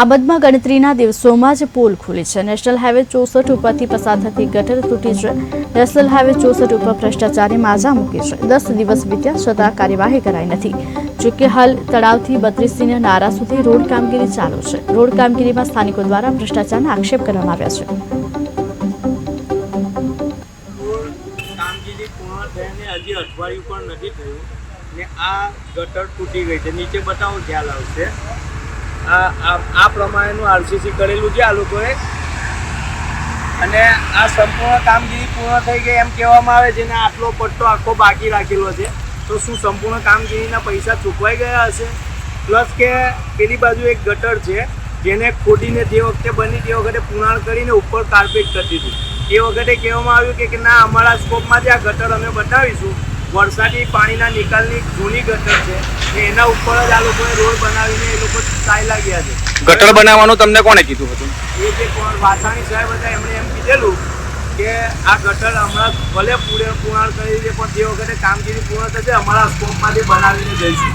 આ બદમાં ગણતરીના દિવસોમાં જ પોલ ખુલી છે. નેશનલ હાઈવે ચોસઠ ઉપરથી પસાર થતી ગટર તૂટી છે. નેશનલ હાઈવે ચોસઠ ઉપર ભ્રષ્ટાચારે માજા મૂકી છે. દસ દિવસ વીત્યા છતાં કાર્યવાહી કરાઈ નથી. જોકે હાલ તળાવથી બત્રીસથી નારા સુધી રોડ કામગીરી ચાલુ છે. રોડ કામગીરીમાં સ્થાનિકો દ્વારા ભ્રષ્ટાચારના આક્ષેપ કરવામાં આવ્યા છે. અઠવાડિયું પણ નથી થયું ને આ ગટર તૂટી ગઈ છે. નીચે બતાવો ખ્યાલ આવશે. આ આ પ્રમાણેનું આરસીસી કરેલું છે આ લોકોએ. અને આ સંપૂર્ણ કામગીરી પૂર્ણ થઈ ગઈ એમ કહેવામાં આવે છે ને આટલો પટ્ટો આખો બાકી રાખેલો છે. તો શું સંપૂર્ણ કામગીરીના પૈસા ચૂકવાઈ ગયા હશે? પ્લસ કે પેલી બાજુ એક ગટર છે, જેને ખોદીને તે વખતે બની તે વખતે પુનાણ કરીને ઉપર કાર્પેટ કરી દીધું એ વખતે કહેવામાં આવ્યું કે- ના, અમારા સ્કોપમાં જે આ ગટર અમે બતાવીશું વરસાદી પાણીના નિકાલની જૂની ગટર છે એના ઉપર જ આ લોકોએ રોડ બનાવીને એ લોકો ગટર બનાવવાનું તમને કોણે કીધું હતું? એ જે કોણ વાસાણી સાહેબ હતા, એમણે એમ કીધેલું કે આ ગટર હમણાં ભલે પૂરે પૂર્ણ કરી દે, પણ તે વખતે કામગીરી પૂર્ણ થશે, અમારા સ્કોપમાંથી બનાવીને જઈશું.